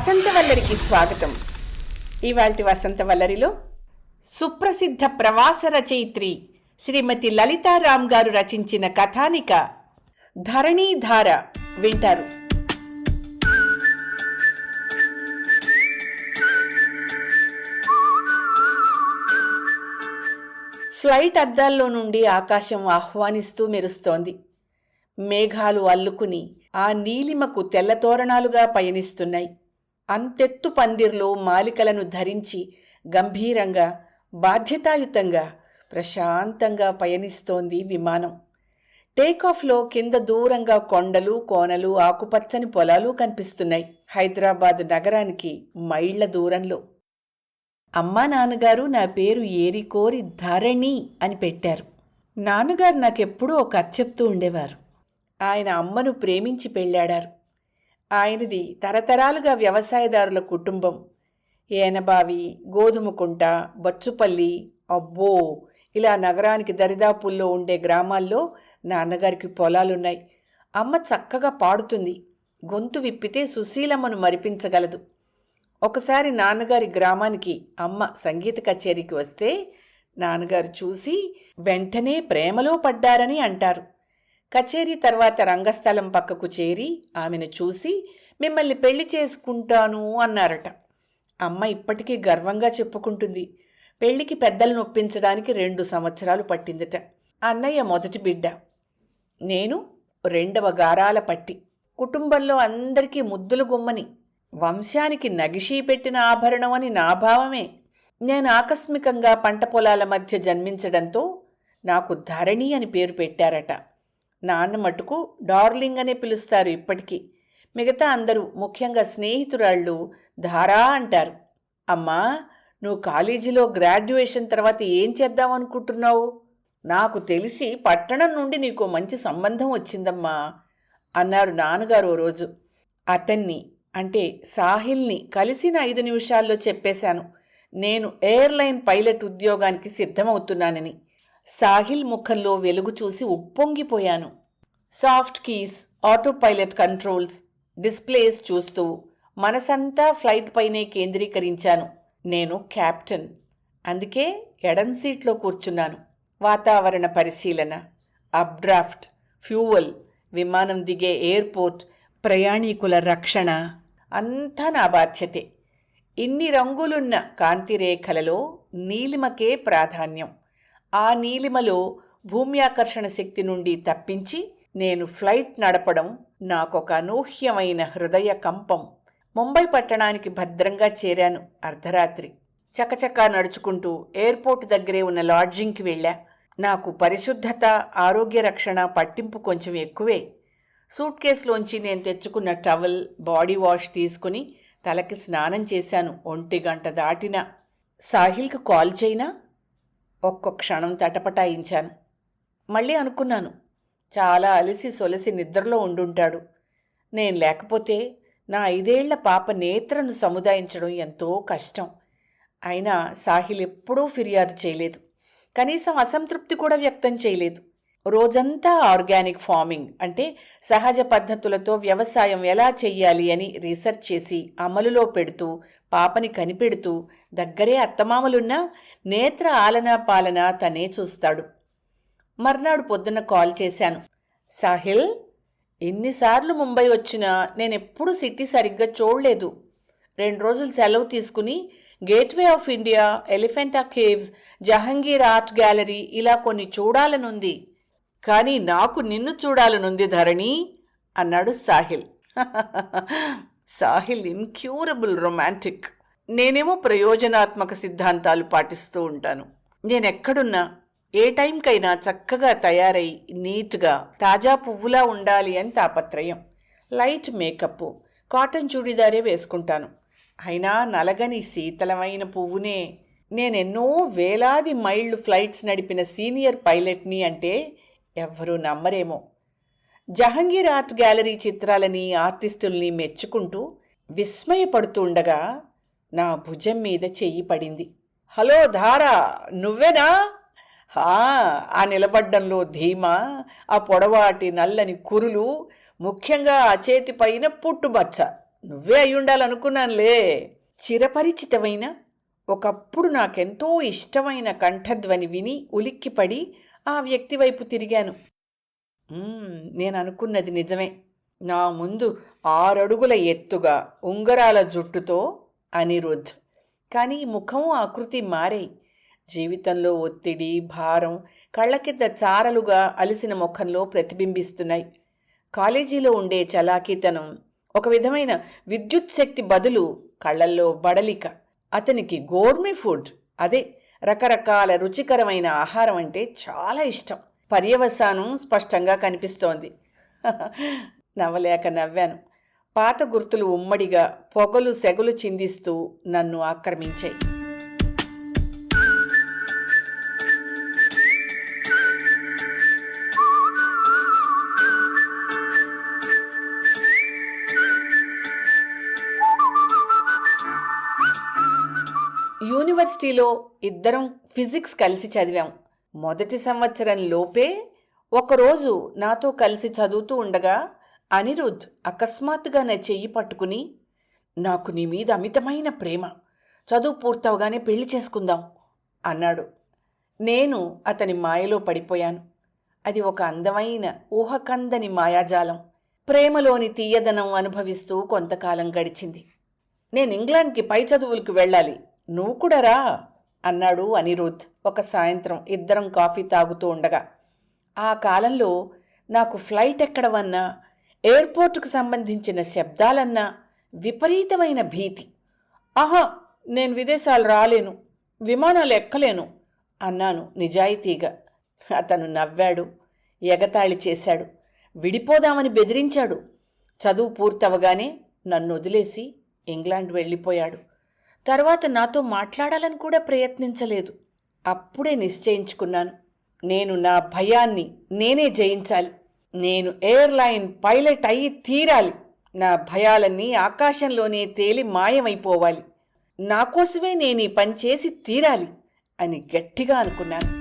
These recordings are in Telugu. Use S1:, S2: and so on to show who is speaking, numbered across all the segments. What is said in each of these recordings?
S1: వసంత వల్లరికి స్వాగతం. ఇవాల్టి వసంతవల్లరిలో సుప్రసిద్ధ ప్రవాస రచయిత్రి శ్రీమతి లలితారాం గారు రచించిన కథానిక ధరణీధార వింటారు. ఫ్లైట్ అద్దాల్లో నుండి ఆకాశం ఆహ్వానిస్తూ మెరుస్తోంది. మేఘాలు అల్లుకుని ఆ నీలిమకు తెల్లతోరణాలుగా పయనిస్తున్నాయి. అంతెత్తు పందిర్లో మాలికలను ధరించి గంభీరంగా బాధ్యతాయుతంగా ప్రశాంతంగా పయనిస్తోంది విమానం. టేకాఫ్లో కింద దూరంగా కొండలు కోనలు ఆకుపచ్చని పొలాలు కనిపిస్తున్నాయి హైదరాబాద్ నగరానికి మైళ్ళ దూరంలో. అమ్మా నాన్నగారు నా పేరు ఏరికోరి ధరణి అని పెట్టారు. నాన్నగారు నాకెప్పుడూ ఒక కథ చెప్తూ ఉండేవారు. ఆయన అమ్మను ప్రేమించి పెళ్ళాడారు. ఆయనది తరతరాలుగా వ్యవసాయదారుల కుటుంబం. ఏనబావి గోధుమకుంట బచ్చుపల్లి అబ్బో! ఇలా నగరానికి దరిదాపుల్లో ఉండే గ్రామాల్లో నాన్నగారికి పొలాలున్నాయి. అమ్మ చక్కగా పాడుతుంది. గొంతు విప్పితే సుశీలమ్మను మరిపించగలదు. ఒకసారి నాన్నగారి గ్రామానికి అమ్మ సంగీత కచేరీకి వస్తే నాన్నగారు చూసి వెంటనే ప్రేమలో పడ్డారని అంటారు. కచేరీ తర్వాత రంగస్థలం పక్కకు చేరి ఆమెను చూసి మిమ్మల్ని పెళ్ళి చేసుకుంటాను అన్నారట. అమ్మ ఇప్పటికీ గర్వంగా చెప్పుకుంటుంది. పెళ్ళికి పెద్దలను ఒప్పించడానికి రెండు సంవత్సరాలు పట్టిందట. అన్నయ్య మొదటి బిడ్డ. నేను రెండవ గారాల పట్టి. కుటుంబంలో అందరికీ ముద్దులు గుమ్మని. వంశానికి నగిషీ పెట్టిన ఆభరణం అని నా భావమే. నేను ఆకస్మికంగా పంట పొలాల మధ్య జన్మించడంతో నాకు ధరణి అని పేరు పెట్టారట. నాన్న మటుకు డార్లింగ్ అనే పిలుస్తారు ఇప్పటికీ. మిగతా అందరూ ముఖ్యంగా స్నేహితురాళ్ళు ధారా అంటారు. అమ్మా నువ్వు కాలేజీలో గ్రాడ్యుయేషన్ తర్వాత ఏం చేద్దామనుకుంటున్నావు నాకు తెలిసి పట్టణం నుండి నీకు మంచి సంబంధం వచ్చిందమ్మా అన్నారు నాన్నగారు ఓ రోజు. అతన్ని అంటే సాహిల్ని కలిసిన ఐదు నిమిషాల్లో చెప్పేశాను. నేను ఎయిర్లైన్ పైలట్ ఉద్యోగానికి సిద్ధమవుతున్నానని. సాహిల్ ముఖంలో వెలుగు చూసి ఉప్పొంగిపోయాను. Soft keys autopilot controls displays చూస్తూ మనసంతా ఫ్లైట్ పైనే కేంద్రీకరించాను. నేను క్యాప్టెన్ అందుకే ఎడం సీట్లో కూర్చున్నాను. వాతావరణ పరిశీలన అప్డ్రాఫ్ట్ ఫ్యూవల్ విమానం దిగే ఎయిర్పోర్ట్ ప్రయాణికుల రక్షణ అంతా నా బాధ్యతే. ఇన్ని రంగులున్న కాంతిరేఖలలో నీలిమకే ప్రాధాన్యం. ఆ నీలిమలో భూమ్యాకర్షణ శక్తి నుండి తప్పించి నేను ఫ్లైట్ నడపడం నాకొక అనూహ్యమైన హృదయ కంపం. ముంబై పట్టణానికి భద్రంగా చేరాను అర్ధరాత్రి. చకచకా నడుచుకుంటూ ఎయిర్పోర్ట్ దగ్గరే ఉన్న లాడ్జింగ్కి వెళ్ళా. నాకు పరిశుద్ధత ఆరోగ్య రక్షణ పట్టింపు కొంచెం ఎక్కువే. సూట్ కేసులోంచి నేను తెచ్చుకున్న టవల్ బాడీ వాష్ తీసుకుని తలకి స్నానం చేశాను ఒంటి గంట దాటిన. సాహిల్కి కాల్ చేయినా? ఒక్క క్షణం తటపటాయించాను. మళ్ళీ అనుకున్నాను చాలా అలసి సొలసి నిద్రలో ఉండుంటాడు. నేను లేకపోతే నా ఐదేళ్ళ పాప నేత్రను సముదాయించడం ఎంతో కష్టం. అయినా సాహిల్ ఎప్పుడూ ఫిర్యాదు చేయలేదు. కనీసం అసంతృప్తి కూడా వ్యక్తం చేయలేదు. రోజంతా ఆర్గానిక్ ఫార్మింగ్ అంటే సహజ పద్ధతులతో వ్యవసాయం ఎలా చెయ్యాలి అని రీసెర్చ్ చేసి అమలులో పెడుతూ పాపని కనిపెడుతూ దగ్గరే అత్తమామలున్నా నేత్ర ఆలనా పాలన తనే చూస్తాడు. మర్నాడు పొద్దున్న కాల్ చేశాను. సాహిల్ ఎన్నిసార్లు ముంబై వచ్చినా నేనెప్పుడూ సిటీ సరిగ్గా చూడలేదు. రెండు రోజులు సెలవు తీసుకుని gateway of India Elephanta caves Jahangir art gallery ఇలా కొన్ని చూడాలనుంది. కానీ నాకు నిన్ను చూడాలనుంది ధరణి అన్నాడు సాహిల్. సాహిల్ ఇన్క్యూరబుల్ రొమాంటిక్ నేనేమో ప్రయోజనాత్మక సిద్ధాంతాలు పాటిస్తూ ఉంటాను. నేనెక్కడున్నా? ఏ టైంకైనా చక్కగా తయారై నీట్గా తాజా పువ్వులా ఉండాలి అని తాపత్రయం. లైట్ మేకప్ కాటన్ చూడిదారే వేసుకుంటాను. అయినా నలగని శీతలమైన పువ్వునే. నేనెన్నో వేలాది మైళ్ళు ఫ్లైట్స్ నడిపిన సీనియర్ పైలట్ని అంటే ఎవ్వరూ నమ్మరేమో. జహంగీర్ ఆర్ట్ గ్యాలరీ చిత్రాలని ఆర్టిస్టుల్ని మెచ్చుకుంటూ విస్మయపడుతూ ఉండగా నా భుజం మీద చెయ్యి పడింది. హలో ధారా నువ్వేనా? హా, ఆ నిలబడ్డంలో ధీమా ఆ పొడవాటి నల్లని కురులు ముఖ్యంగా ఆ చేతిపైన పుట్టుమచ్చ నువ్వే అయ్యుండాలనుకున్నానులే చిరపరిచితమైన ఒకప్పుడు నాకెంతో ఇష్టమైన కంఠధ్వని విని ఉలిక్కిపడి ఆ వ్యక్తి వైపు తిరిగాను. నేను అనుకున్నది నిజమే. నా ముందు ఆరడుగుల ఎత్తుగా ఉంగరాల జుట్టుతో అనిరుద్ధ్. కానీ ముఖం ఆకృతి మారే. జీవితంలో ఒత్తిడి భారం కళ్ళ కింద చారలుగా అలిసిన ముఖంలో ప్రతిబింబిస్తున్నాయి. కాలేజీలో ఉండే చలాకీతనం ఒక విధమైన విద్యుత్ శక్తి బదులు కళ్ళల్లో బడలిక. అతనికి గోర్మే ఫుడ్ అదే రకరకాల రుచికరమైన ఆహారం అంటే చాలా ఇష్టం. పర్యవసానం స్పష్టంగా కనిపిస్తోంది. నవ్వలేక నవ్వాను. పాత గుర్తులు ఉమ్మడిగా పొగలు సెగలు చిందిస్తూ నన్ను ఆక్రమించాయి. యూనివర్సిటీలో ఇద్దరం ఫిజిక్స్ కలిసి చదివాం. మొదటి సంవత్సరం లోపే ఒకరోజు నాతో కలిసి చదువుతూ ఉండగా అనిరుద్ అకస్మాత్తుగా నా చెయ్యి పట్టుకుని నాకు నీ మీద అమితమైన ప్రేమ. చదువు పూర్తవగానే పెళ్ళి చేసుకుందాం అన్నాడు. నేను అతని మాయలో పడిపోయాను. అది ఒక అందమైన ఊహకందని మాయాజాలం. ప్రేమలోని తీయదనం అనుభవిస్తూ కొంతకాలం గడిచింది. నేను ఇంగ్లాండ్కి పై చదువులకు వెళ్ళాలి. నువ్వు కూడా రా అన్నాడు అనిరుద్ ఒక సాయంత్రం ఇద్దరం కాఫీ తాగుతూ ఉండగా. ఆ కాలంలో నాకు ఫ్లైట్ ఎక్కడవన్నా ఎయిర్పోర్టుకు సంబంధించిన శబ్దాలన్నా విపరీతమైన భీతి. ఆహా నేను విదేశాలు రాలేను విమానాలు ఎక్కలేను అన్నాను నిజాయితీగా. అతను నవ్వాడు ఎగతాళి చేశాడు విడిపోదామని బెదిరించాడు. చదువు పూర్తవగానే నన్ను వదిలేసి ఇంగ్లాండ్ వెళ్ళిపోయాడు. తర్వాత నాతో మాట్లాడాలని కూడా ప్రయత్నించలేదు. అప్పుడే నిశ్చయించుకున్నాను. నేను నా భయాన్ని నేనే జయించాలి. నేను ఎయిర్లైన్ పైలట్ అయి తీరాలి. నా భయాలన్నీ ఆకాశంలోనే తేలి మాయమైపోవాలి. నా కోసమే నేను ఈ పని చేసి తీరాలి అని గట్టిగా అనుకున్నాను.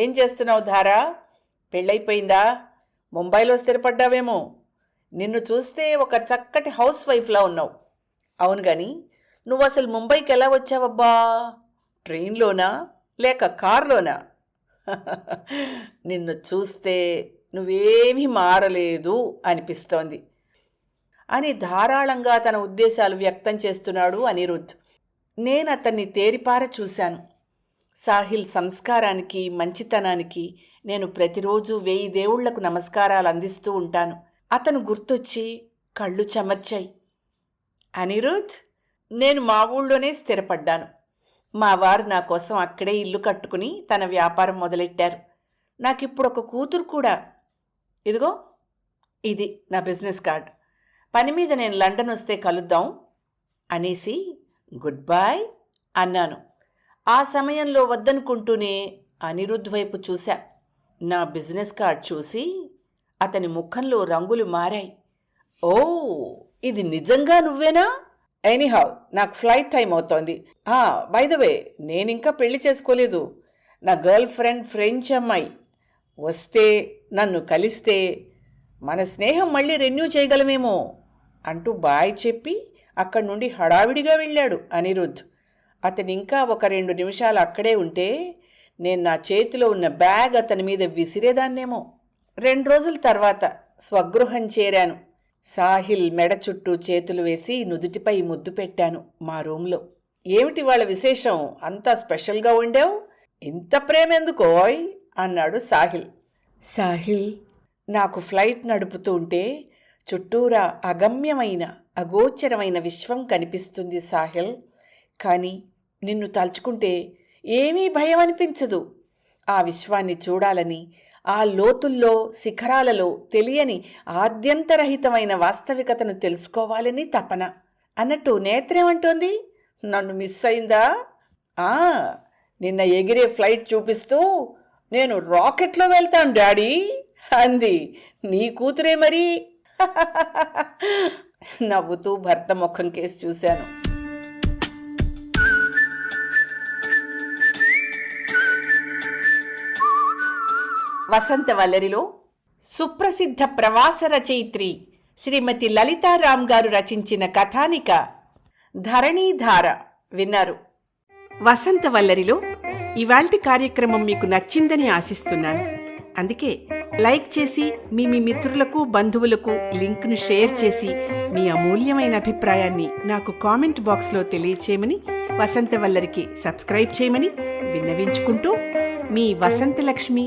S1: ఏం చేస్తున్నావు ధారా? పెళ్ళైపోయిందా? ముంబైలో స్థిరపడ్డావేమో. నిన్ను చూస్తే ఒక చక్కటి హౌస్ వైఫ్లా ఉన్నావు. అవును గాని నువ్వు అసలు ముంబైకి ఎలా వచ్చావబ్బా? ట్రైన్లోనా? లేక కార్లోనా? నిన్ను చూస్తే నువ్వేమీ మారలేదు అనిపిస్తోంది. అని ధారాళంగా తన ఉద్దేశాలు వ్యక్తం చేస్తున్నాడు అనిరుద్ధ్. నేను అతన్ని తేరిపార చూశాను. సాహిల్ సంస్కారానికి మంచితనానికి నేను ప్రతిరోజు వెయ్యి దేవుళ్ళకు నమస్కారాలు అందిస్తూ ఉంటాను. అతను గుర్తొచ్చి కళ్ళు చెమర్చాయి. అనిరుద్ నేను మా ఊళ్ళోనే స్థిరపడ్డాను. మా వారు నా కోసం అక్కడే ఇల్లు కట్టుకుని తన వ్యాపారం మొదలెట్టారు. నాకిప్పుడు ఒక కూతురు కూడా. ఇదిగో ఇది నా బిజినెస్ కార్డ్. పని మీద నేను లండన్ వస్తే కలుద్దాం అనేసి గుడ్ బాయ్ అన్నాను. ఆ సమయంలో వద్దనుకుంటూనే అనిరుద్ధ్ వైపు చూశా. నా బిజినెస్ కార్డ్ చూసి అతని ముఖంలో రంగులు మారాయి. ఓ ఇది నిజంగా నువ్వేనా? ఎనీహౌ నాకు ఫ్లైట్ టైం అవుతోంది. బై ద వే నేనింకా పెళ్ళి చేసుకోలేదు. నా గర్ల్ ఫ్రెండ్ ఫ్రెంచ్ అమ్మాయి. వస్తే నన్ను కలిస్తే మన స్నేహం మళ్ళీ రెన్యూ చేయగలమేమో అంటూ బాయ్ చెప్పి అక్కడి నుండి హడావిడిగా వెళ్ళాడు అనిరుద్ధ్. అతను ఇంకా ఒక రెండు నిమిషాలు అక్కడే ఉంటే నేను నా చేతిలో ఉన్న బ్యాగ్ అతని మీద విసిరేదాన్నేమో. రెండు రోజుల తర్వాత స్వగృహం చేరాను. సాహిల్ మెడ చుట్టూ చేతులు వేసి నుదుటిపై ముద్దు పెట్టాను మా రూంలో ఏమిటి వాళ్ళ విశేషం? అంతా స్పెషల్గా ఉండేవు ఇంత ప్రేమెందుకోయ్ అన్నాడు సాహిల్. సాహిల్ నాకు ఫ్లైట్ నడుపుతూ ఉంటే చుట్టూరా అగమ్యమైన అగోచరమైన విశ్వం కనిపిస్తుంది సాహిల్. కానీ నిన్ను తలుచుకుంటే ఏమీ భయం అనిపించదు ఆ విశ్వాన్ని చూడాలని ఆ లోతుల్లో శిఖరాలలో తెలియని ఆద్యంతరహితమైన వాస్తవికతను తెలుసుకోవాలని తపన. అన్నట్టు నేత్రేమంటోంది నన్ను మిస్ అయిందా? ఆ నిన్న ఎగిరే ఫ్లైట్ చూపిస్తూ నేను రాకెట్లో వెళ్తాను డాడీ అంది. నీ కూతురే మరి? నవ్వుతూ భర్త ముఖం కేసు చూశాను. వసంత వల్లరిలో సుప్రసిద్ధ ప్రవాస రచయిత్రి శ్రీమతి లలితారాం గారు రచించిన కథానిక ధరణీధార విన్నారు. వసంత వల్లరిలో ఇవాల్టి కార్యక్రమం మీకు నచ్చిందని ఆశిస్తున్నాను. అందుకే లైక్ చేసి మీ మీ మిత్రులకు బంధువులకు లింక్ను షేర్ చేసి మీ అమూల్యమైన అభిప్రాయాన్ని నాకు కామెంట్ బాక్స్లో తెలియచేయమని వసంత వల్లరికి సబ్స్క్రైబ్ చేయమని విన్నవించుకుంటూ మీ వసంతలక్ష్మి